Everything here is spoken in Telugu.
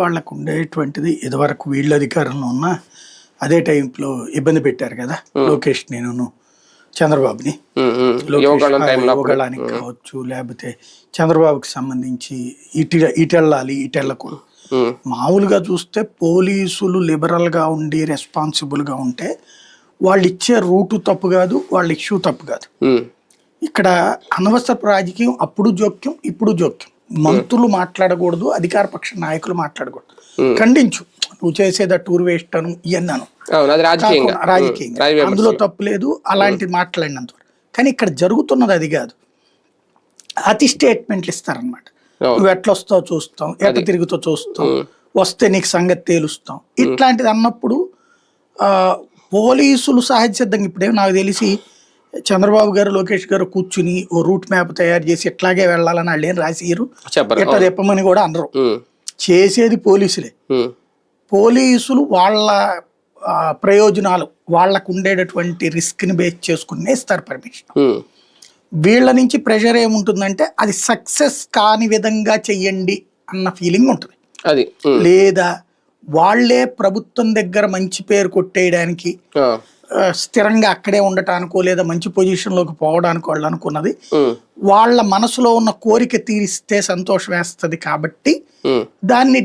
వాళ్ళకు ఉండేటువంటిది ఇదివరకు వీళ్ళ అధికారంలో ఉన్న అదే టైంలో ఇబ్బంది పెట్టారు కదా లోకేష్ నేను చంద్రబాబుని. యువగళానికి కావచ్చు లేకపోతే చంద్రబాబుకి సంబంధించి ఇటు ఇటెళ్ళాలి ఇటెళ్ళకు. ఉమ్, మామూలుగా చూస్తే పోలీసులు లిబరల్గా ఉండి రెస్పాన్సిబుల్గా ఉంటే వాళ్ళు ఇచ్చే రూటు తప్పు కాదు వాళ్ళ ఇష్యూ తప్పు కాదు. ఇక్కడ అనవసరపు రాజకీయం అప్పుడు జోక్యం ఇప్పుడు జోక్యం. మంత్రులు మాట్లాడకూడదు అధికార పక్ష నాయకులు మాట్లాడకూడదు. ఖండించు. నువ్వు చేసేదా టూర్ వేస్ట్ అను ఇవన్నాను రాజకీయంగా. అందులో తప్పు లేదు అలాంటి మాట్లాడినంత. కానీ ఇక్కడ జరుగుతున్నది అది కాదు. అతి స్టేట్మెంట్లు ఇస్తారనమాట. నువ్వు ఎట్లా వస్తావు చూస్తాం ఎట్లా తిరుగుతో చూస్తాం వస్తే నీకు సంగతి తేలుస్తాం. ఇట్లాంటిది అన్నప్పుడు ఆ, పోలీసులు సహజ సిద్ధంగా ఇప్పుడే నాకు తెలిసి చంద్రబాబు గారు లోకేష్ గారు కూర్చుని ఓ రూట్ మ్యాప్ తయారు చేసి ఇట్లాగే వెళ్ళాలని వాళ్ళు ఏం రాసిరు ఎట్లా తెప్పమని కూడా అనరు. చేసేది పోలీసులే. పోలీసులు వాళ్ళ ప్రయోజనాలు వాళ్ళకు ఉండేటటువంటి రిస్క్ని బేస్ చేసుకునే ఇస్తారు పర్మిషన్. వీళ్ళ నుంచి ప్రెషర్ ఏముంటుందంటే అది సక్సెస్ కాని విధంగా చెయ్యండి అన్న ఫీలింగ్ ఉంటుంది. అది లేదా వాళ్ళే ప్రభుత్వం దగ్గర మంచి పేరు కొట్టేయడానికి స్థిరంగా అక్కడే ఉండటానికో లేదా మంచి పొజిషన్లోకి పోవడానికి వాళ్ళు అనుకున్నది. వాళ్ళ మనసులో ఉన్న కోరిక తీరిస్తే సంతోషం వేస్తుంది కాబట్టి దాన్ని